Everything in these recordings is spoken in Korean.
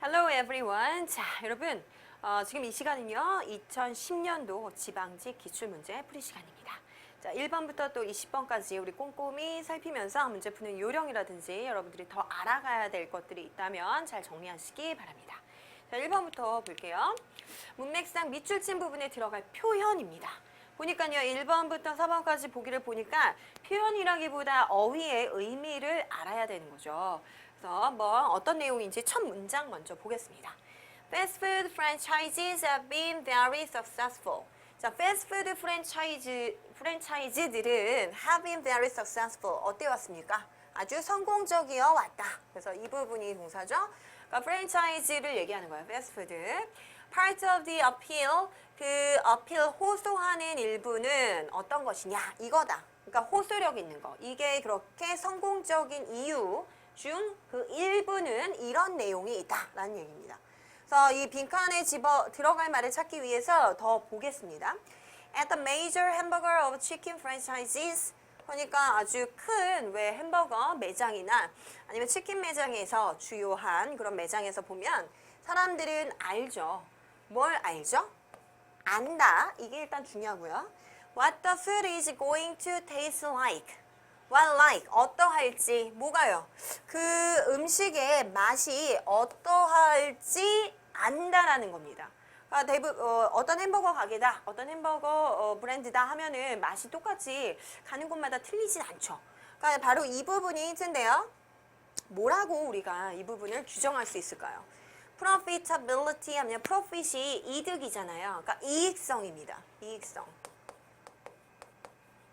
Hello everyone. 자, 여러분. 어, 지금 이 시간은요. 2010년도 지방직 기출문제 풀이 시간입니다. 자, 1번부터 또 20번까지 우리 꼼꼼히 살피면서 문제 푸는 요령이라든지 여러분들이 더 알아가야 될 것들이 있다면 잘 정리하시기 바랍니다. 자, 1번부터 볼게요. 문맥상 밑줄 친 부분에 들어갈 표현입니다. 보니까요, 1번부터 4번까지 보기를 보니까 표현이라기보다 어휘의 의미를 알아야 되는 거죠. 그래서 한번 어떤 내용인지 첫 문장 먼저 보겠습니다. Fast food franchises have been very successful. 자, 패스트푸드 프랜차이즈 프랜차이즈들은 have been very successful. 어때 왔습니까? 아주 성공적이어 왔다. 그래서 이 부분이 동사죠. 그러니까 프랜차이즈를 얘기하는 거예요. 패스트푸드. Part of the appeal, 그 appeal 호소하는 일부는 어떤 것이냐? 이거다. 그러니까 호소력 있는 거. 이게 그렇게 성공적인 이유 중 그 일부는 이런 내용이 있다라는 얘기입니다. 그래서 이 빈칸에 집어 들어갈 말을 찾기 위해서 더 보겠습니다. At the major hamburger of chicken franchises 그러니까 아주 큰 왜 햄버거 매장이나 아니면 치킨 매장에서 주요한 그런 매장에서 보면 사람들은 알죠. 뭘 알죠? 안다. 이게 일단 중요하고요. What the food is going to taste like. What like. 어떠할지. 뭐가요? 그 음식의 맛이 어떠할지 안다라는 겁니다. 그러니까 대부, 어, 어떤 햄버거 가게다, 어떤 햄버거 어, 브랜드다 하면은 맛이 똑같이 가는 곳마다 틀리진 않죠. 그러니까 바로 이 부분이 힌트인데요. 뭐라고 우리가 이 부분을 규정할 수 있을까요? profitability 하면 profit이 이득이잖아요. 그러니까 이익성입니다. 이익성.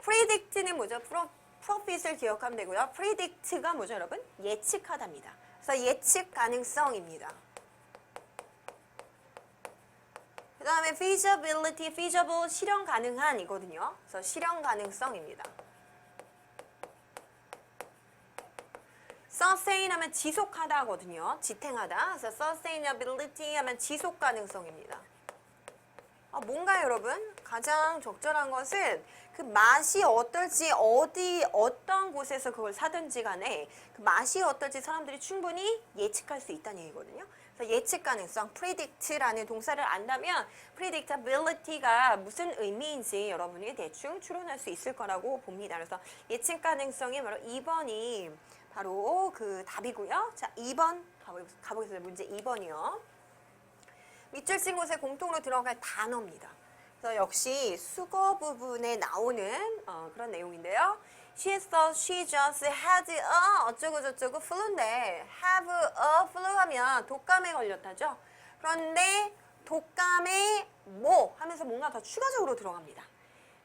predict는 뭐죠? pro, profit을 기억하면 되고요. predict가 뭐죠, 여러분? 예측하답니다. 그래서 예측 가능성입니다. 그 다음에 feasibility, feasible 실현 가능한 이거든요. 그래서 실현 가능성입니다. sustain 하면 지속하다거든요. 지탱하다. 그래서 sustainability 하면 지속 가능성입니다. 아, 뭔가요, 여러분? 가장 적절한 것은 그 맛이 어떨지 어디 어떤 곳에서 그걸 사든지 간에 그 맛이 어떨지 사람들이 충분히 예측할 수 있다는 얘기거든요. 그래서 예측 가능성, predict라는 동사를 안다면 predictability가 무슨 의미인지 여러분이 대충 추론할 수 있을 거라고 봅니다. 그래서 예측 가능성이 바로 2번이 바로 그 답이고요. 자, 2번 가보- 가보겠습니다. 문제 2번이요. 밑줄 친 곳에 공통으로 들어갈 단어입니다. 그래서 역시 수거 부분에 나오는 어, 그런 내용인데요. She thought she just had a 어쩌고 저쩌고 flu인데 have a flu 하면 독감에 걸렸다죠. 그런데 독감에 뭐 하면서 뭔가 더 추가적으로 들어갑니다.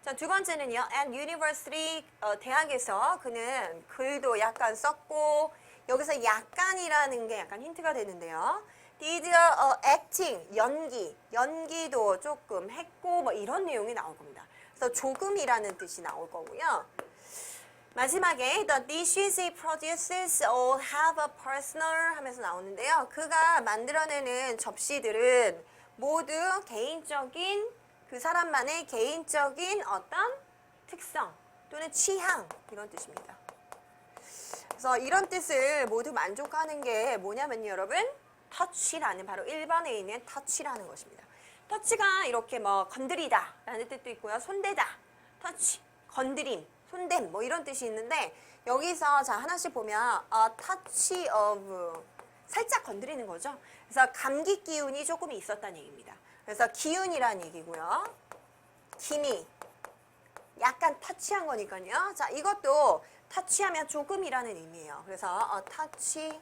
자, 두 번째는요. At university 어, 대학에서 그는 글도 약간 썼고 여기서 약간이라는 게 약간 힌트가 되는데요. Did a acting 연기 연기도 조금 했고 뭐 이런 내용이 나올 겁니다. 그래서 조금이라는 뜻이 나올 거고요. 마지막에 the dishes he produces all have a personal 하면서 나오는데요. 그가 만들어내는 접시들은 모두 개인적인 그 사람만의 개인적인 어떤 특성 또는 취향 이런 뜻입니다. 그래서 이런 뜻을 모두 만족하는 게 뭐냐면요, 여러분. 터치라는 바로 1번에 있는 터치라는 것입니다. 터치가 이렇게 뭐 건드리다 라는 뜻도 있고요. 손대다, 터치, 건드림, 손댐 뭐 이런 뜻이 있는데 여기서 자 하나씩 보면 a touch of 살짝 건드리는 거죠. 그래서 감기 기운이 조금 있었다는 얘기입니다. 그래서 기운이라는 얘기고요. 기미, 약간 터치한 거니까요. 자, 이것도 터치하면 조금이라는 의미예요. 그래서 어, 터치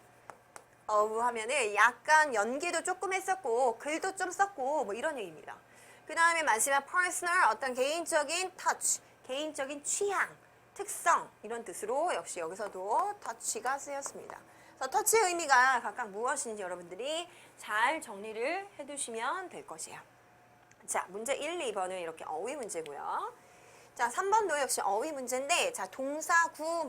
of 하면은 약간 연기도 조금 했었고 글도 좀 썼고 뭐 이런 얘기입니다. 그 다음에 마지막 personal 어떤 개인적인 touch, 개인적인 취향, 특성 이런 뜻으로 역시 여기서도 touch가 쓰였습니다. 그래서 터치의 의미가 각각 무엇인지 여러분들이 잘 정리를 해두시면 될 것이에요. 자, 문제 1, 2번은 이렇게 어휘 문제고요. 자, 3번도 역시 어휘 문제인데, 자, 동사 구